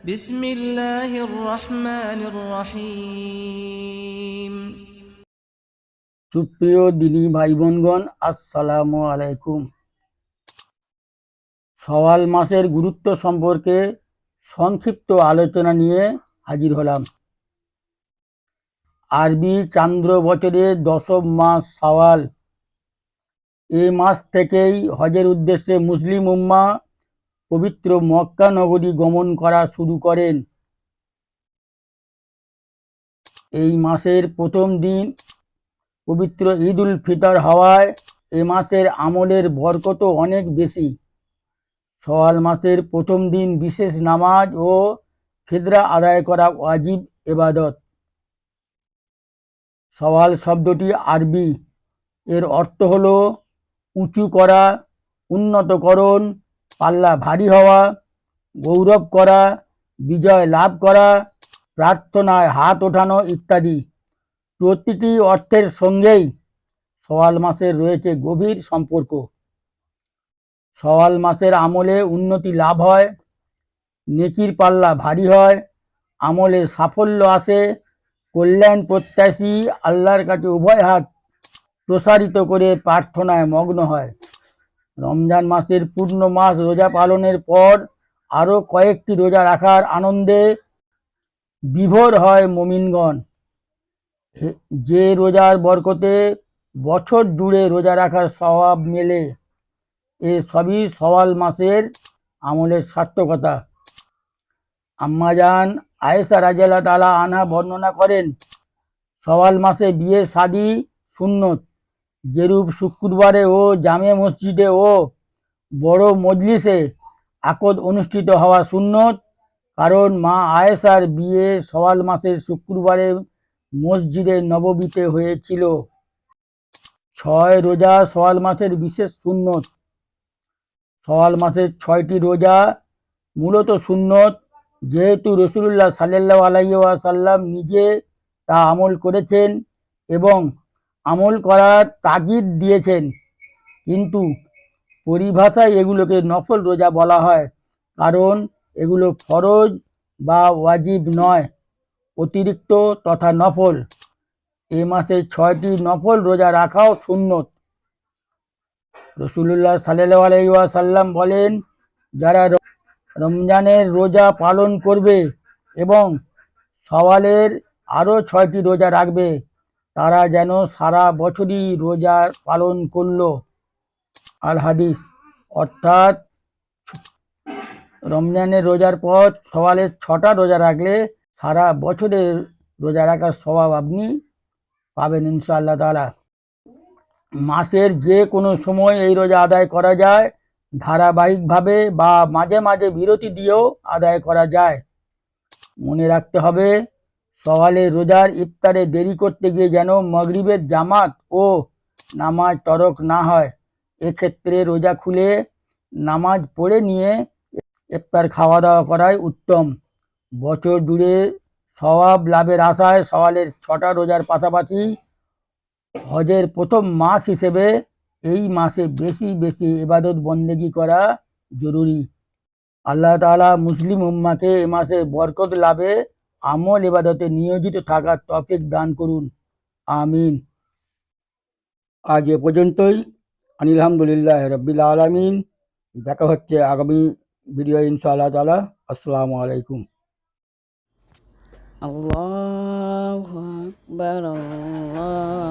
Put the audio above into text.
بسم الله الرحمن الرحيم সুপ্রিয় দিনী ভাই বোনগণ আসসালামু আলাইকুম সওয়াল মাসের গুরুত্ব সম্পর্কে সংক্ষিপ্ত আলোচনা নিয়ে হাজির হলাম আরবি চান্দ্র বছরের দশম মাস সওয়াল এই মাস থেকেই হজের উদ্দেশ্যে মুসলিম উম্মা পবিত্র মক্কা নগরী গমন করা শুরু করেন। এই মাসের প্রথম দিন পবিত্র ঈদ উল ফিতর হওয়ায় এ মাসের আমলের বরকত অনেক বেশি। সওয়াল মাসের প্রথম দিন বিশেষ নামাজ ও ফিদরা আদায় করা ওয়াজিব এবাদত সওয়াল শব্দটি আরবি। এর অর্থ হল উঁচু করা, উন্নতকরণ পাল্লা ভারী হওয়া, গৌরব করা, বিজয় লাভ করা, প্রার্থনায় হাত ওঠানো ইত্যাদি। প্রতিটি অর্থের সঙ্গেই সওয়াল মাসের রয়েছে গভীর সম্পর্ক। সওয়াল মাসের আমলে উন্নতি লাভ হয়, নেকির পাল্লা ভারী হয়, আমলে সাফল্য আসে, কল্যাণ প্রত্যাশী আল্লাহর কাছে উভয় হাত প্রসারিত করে প্রার্থনায় মগ্ন হয়। রমজান মাসের পূর্ণ মাস রোজা পালনের পর আরও কয়েকটি রোজা রাখার আনন্দে বিভোর হয় মমিনগণ। যে রোজার বরকতে বছর জুড়ে রোজা রাখার স্বভাব মেলে, এ সবই সওয়াল মাসের আমলের সার্থকতা। আম্মাজান আয়েশা রাজিয়াল্লাহ তালা আনা বর্ণনা করেন, সওয়াল মাসে বিয়ে শাদি সুন্নত। যেরূপ শুক্রবারে ও জামে মসজিদে ও বড় মজলিসে আকদ অনুষ্ঠিত হওয়া সুন্নত, কারণ মা আয়েশার বিয়ে সওয়াল মাসের শুক্রবারে মসজিদে নববীতে হয়েছিল। ছয় রোজা সওয়াল মাসের বিশেষ সুন্নত। সওয়াল মাসের ছয়টি রোজা মূলত সুন্নত, যেহেতু রসুল্লাহ সাল্লাহ আলাইসাল্লাম নিজে তা আমল করেছেন এবং আমল করার তাগিদ দিয়েছেন। কিন্তু পরিভাষায় এগুলোকে নফল রোজা বলা হয়। কারণ এগুলো ফরজ বা ওয়াজিব নয়, অতিরিক্ত তথা নফল। এ মাসে ছয়টি নফল রোজা রাখাও সুন্নত। রসুল্লাহ সাল্লাহ আলাইসাল্লাম বলেন, যারা রমজানের রোজা পালন করবে এবং সওয়ালের আরও ছয়টি রোজা রাখবে তারা যেন সারা বছরই রোজা পালন করল। আল হাদিস, অর্থাৎ রমজানের রোজার পর সকালে ছটা রোজা রাখলে সারা বছরের রোজা রাখার স্বভাব আপনি পাবেন ইনশাআল্লাহ তাআলা। মাসের যে কোনো সময় এই রোজা আদায় করা যায়, ধারাবাহিকভাবে বা মাঝে মাঝে বিরতি দিয়েও আদায় করা যায়। মনে রাখতে হবে সওয়ালে রোজার ইফতারে দেরি করতে গিয়ে যেন মগরিবের জামাত ও নামাজ তরক না হয়, এক্ষেত্রে রোজা খুলে নামাজ পড়ে নিয়ে ইফতার খাওয়া দাওয়া করাই উত্তম। বছর জুড়ে সওয়াব লাভের আশায় সওয়ালের ছটা রোজার পাশাপাশি হজের প্রথম মাস হিসেবে এই মাসে বেশি বেশি এবাদত বন্দেগি করা জরুরি। আল্লাহ তাআলা মুসলিম উম্মাকে এ মাসে বরকত লাভে আমল এবাদতে নিয়োজিত থাকার তফিক দান করুন। আমিন। আজ এ পর্যন্তই। আলহামদুলিল্লাহ রব্বিল আলমিন। দেখা হচ্ছে আগামী ভিডিও ইনশাআল্লাহ তালা আসসালামু আলাইকুম। আল্লাহ আল্লাহ